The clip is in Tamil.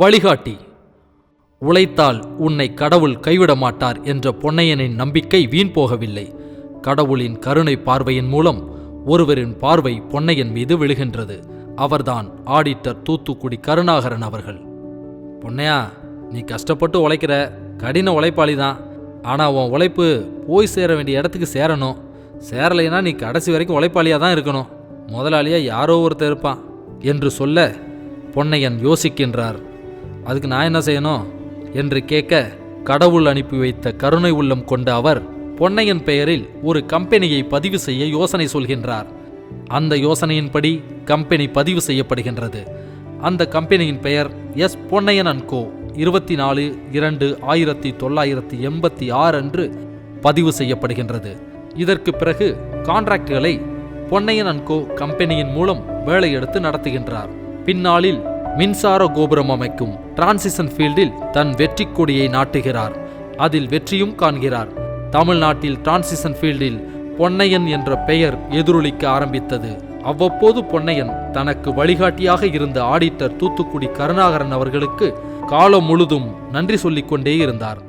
வழிகாட்டி உழைத்தால் உன்னை கடவுள் கைவிட மாட்டார் என்ற பொன்னையனின் நம்பிக்கை வீண் போகவில்லை. கடவுளின் கருணை பார்வையின் மூலம் ஒருவரின் பார்வை பொன்னையன் மீது விழுகின்றது. அவர்தான் ஆடிட்டர் தூத்துக்குடி கருணாகரன் அவர்கள். பொன்னையா நீ கஷ்டப்பட்டு உழைக்கிற கடின உழைப்பாளி தான் ஆனால் உன் உழைப்பு போய் சேர வேண்டிய இடத்துக்கு சேரணும். சேரலைன்னா நீ கடைசி வரைக்கும் உழைப்பாளியாக தான் இருக்கணும். முதலாளியாக யாரோ ஒருத்தர் இருப்பான் என்று சொல்ல பொன்னையன் யோசிக்கின்றார். அதுக்கு நான் என்ன செய்யணும்? என்று கேட்க கடவுள் அனுப்பி வைத்த கருணை உள்ளம் கொண்ட அவர் பொன்னையன் பெயரில் ஒரு கம்பெனியை பதிவு செய்ய யோசனை சொல்கின்றார். அந்த யோசனையின்படி கம்பெனி பதிவு செய்யப்படுகின்றது. அந்த கம்பெனியின் பெயர் எஸ். பொன்னையன் அண்ட் கோ. இருபத்தி நாலு இரண்டு ஆயிரத்தி தொள்ளாயிரத்தி எண்பத்தி ஆறு அன்று பதிவு செய்யப்படுகின்றது. இதற்கு பிறகு கான்ட்ராக்டுகளை பொன்னையன் அண்ட் கோ கம்பெனியின் மூலம் வேலை எடுத்து நடத்துகின்றார். பின்னாளில் மின்சார கோபுரம் அமைக்கும் டிரான்சிஷன் ஃபீல்டில் தன் வெற்றி கொடியை நாட்டுகிறார். அதில் வெற்றியும் காண்கிறார். தமிழ்நாட்டில் டிரான்சிஷன் ஃபீல்டில் பொன்னையன் என்ற பெயர் எதிரொலிக்க ஆரம்பித்தது. அவ்வப்போது பொன்னையன் தனக்கு வழிகாட்டியாக இருந்த ஆடிட்டர் தூத்துக்குடி கருணாகரன் அவர்களுக்கு காலம் முழுதும் நன்றி சொல்லிக் கொண்டே இருந்தார்.